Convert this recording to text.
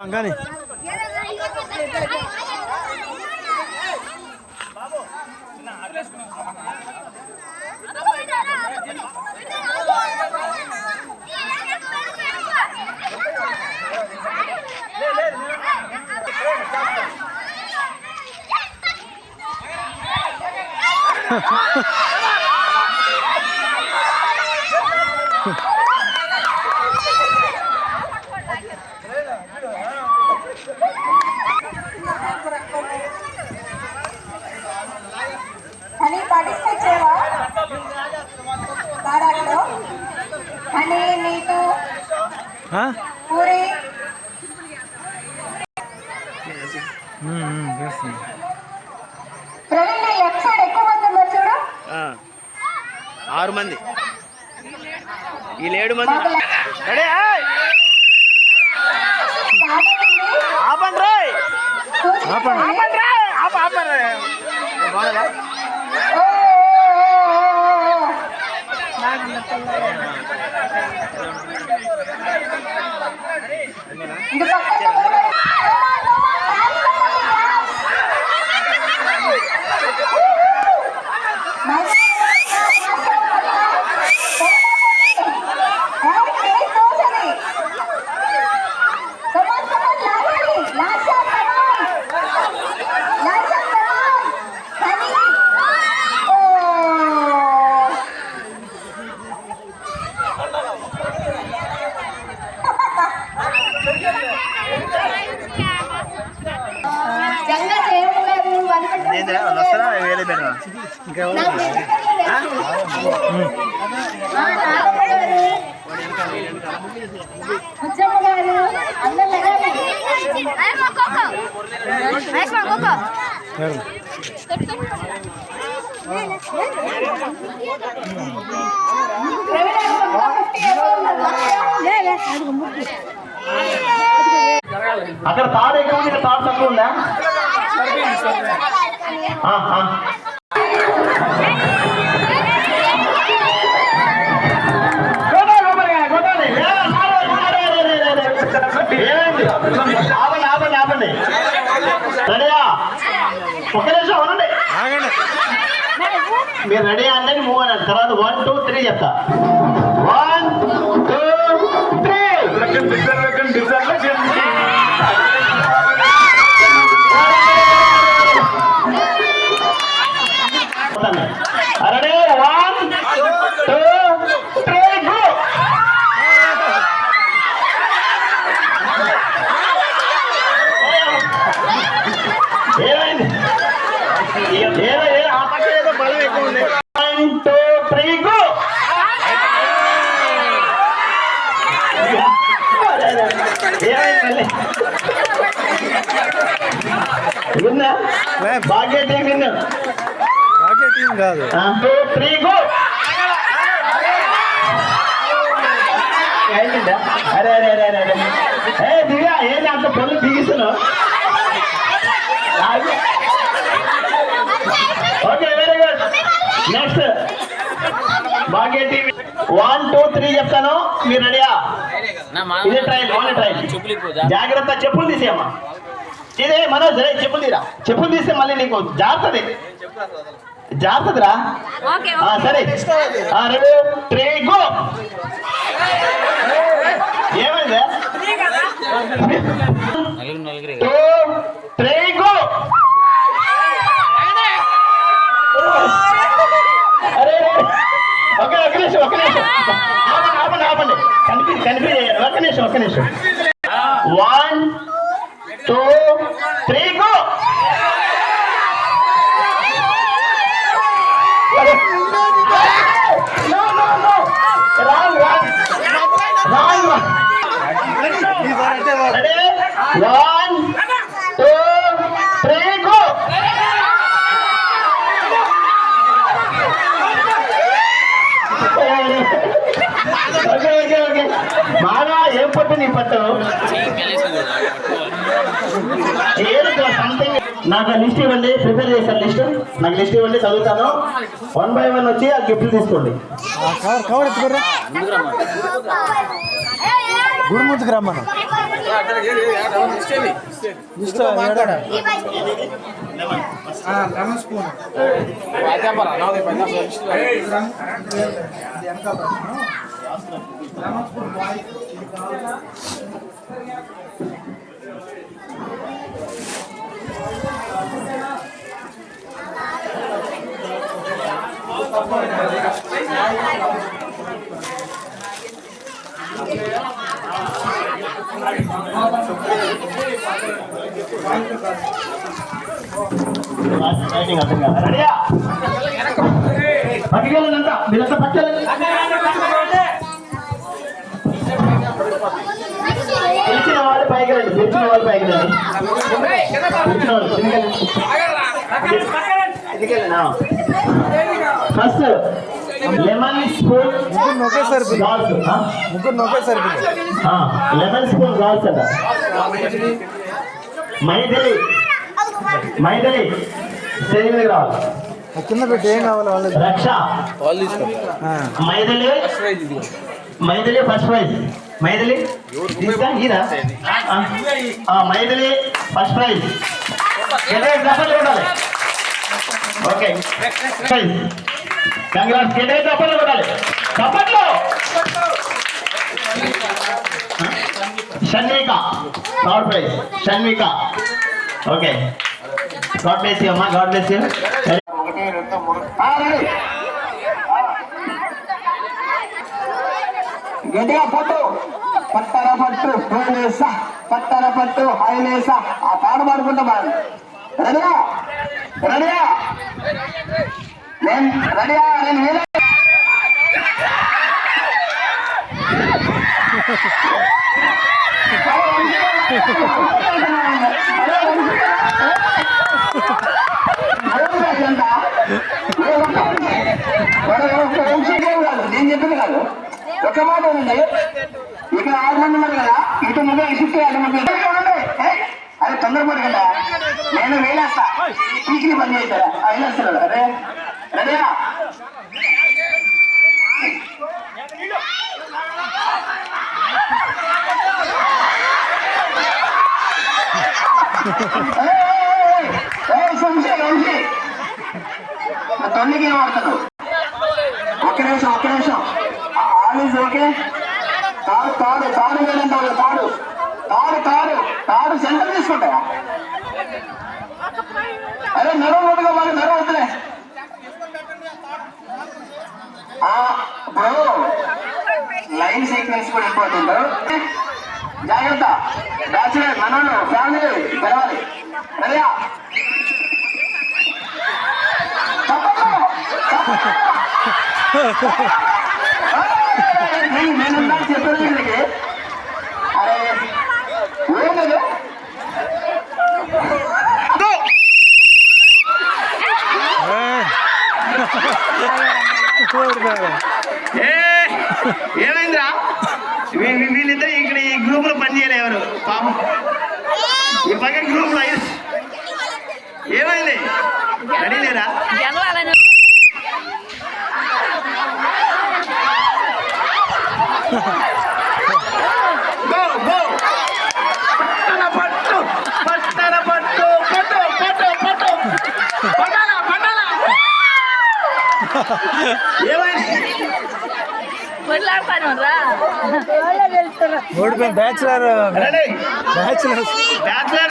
కానీ హనీ చేస్తుంది. ఆరు మంది వీళ్ళు ఏడు మంది రెడీ! ఆపండి రేయ్! ఆపండి. ఆపండి రేయ్! ఆప ఆపండి అక్కడ తాడు ఎక్కువ ఉంది ఇక్కడ తాడు తక్కువ ఉందా మీరు రెడీ అంటే మూవ్ అన్నారు తర్వాత వన్ టూ త్రీ చెప్తా one two three ready one two three go ఏమైంది? వన్ టూ త్రీ ఏమైంది భాగ్య కాదు. అరే అరే అరే అరే అరే. ఏ దివ్య ఏంటి అంత పనులు బిగిస్తున్నావు okay very good next TV. One two three చెప్తాను. మీరు రెడీయా? ఇదే ట్రైల్ ఓన్లీ ట్రైల్ జాగ్రత్త చెప్పులు తీసేయమ్మా. ఇదే మనోజ్ చెప్పులు తీరా. చెప్పులు తీస్తే మళ్ళీ నీకు జాగ్రత్తది జాగ్రత్తదిరా. ఆ, సరే. ఆ, రెండు త్రీ గో. ఏమైంది? Two three go. అరే ఓకే ఒక నిమిషం ఒక నిమిషం. ఆపండి ఆపండి ఆపండి. కనిపి కనిపి ఒక నిమిషం ఒక నిమిషం. One two three go. Okay okay okay. బాగా ఏం పట్టు నీ పట్టు? సంథింగ్ నాకు లిస్ట్ ఇవ్వండి ప్రిపేర్ చేశాను లిస్ట్. నాకు లిస్ట్ ఇవ్వండి చదువుతాను. వన్ బై వన్ వచ్చి ఆ గిఫ్ట్ తీసుకోండి గుడిముద్దుకు రమ్మను లిస్ట్ ఏడ? రైటింగ్ అర్థం కాదు రెడీయా పట్టుకెళ్ళండి మీరంతా పట్టుకెళ్ళండి పిలిచిన వాళ్ళు పైకి రండి పిలిచిన వాళ్ళు పైకి రండి పిలిచిన వాళ్ళు ఫస్ట్ లెమన్ స్పూన్ ముగ్గురు ఒకేసారి ముగ్గురు ఒకేసారి. లెమన్ స్పూన్ గాల్స్ అంట మైథిలి మైథిలి మీద రావాలి. కింద పెట్టి ఏం కావాలి వాళ్ళకి రక్ష. Maithili Maithili first prize Maithili Maithili first prize డబ్బులు కొట్టాలి. ఓకే. కంగ్రాట్స్ ఎక్కడ డబ్బులు కొట్టాలి. Shanvika. Third prize Shanvika. Okay. God bless you అమ్మా. గాడ్ బ్లెస్ యూ గట్టిగా పట్టు. పట్టర పట్టు. హైలేసా పట్టర పట్టు. హైలేసా ఆ పాట పాడుకుంటా బాగా రెడీయా? రెడీయా? నేను నేను చెప్పింది కాదు. ఒక మాట ఉంది ఇక్కడ ఆరు మంది ఉన్నారు కదా ఇటు ముందు ఇటు అటు తొందరపడకుండా నేను వేలేస్తా. పీకిని పని చేశారా వేలేస్తాడు అరే రెడీయా తొమ్మిది ఏం వాడతాడు? ఒక్క నిమిషం ఒక్క నిమిషం. All is okay? తాడు తాడు తాడు వేలంటావు తాడు. తాడు తాడు తాడు సెంటర్ తీసుకుంటా. అరే నడవ ఒడ్డుగా బాగా నడవ వద్దులే. ఆ, ఇప్పుడు లైన్ సీక్వెన్స్ కూడా ఇంపార్టెంట్ జాగ్రత్త. బ్యాచులర్ మనోళ్ళు ఫ్యామిలీ రెడీయా? తప్పకుండా నేను ఇక్కడ ఈ గ్రూప్లో పని చేయలే ఎవరు? పాపం. ఈ పక్క గ్రూప్లో ఐదు- ఏమైంది? రెడీ లేరా? ఏమైంది? రా. ఓడిపోయింది బ్యాచులర్ బ్యాచులర్. బ్యాచులర్.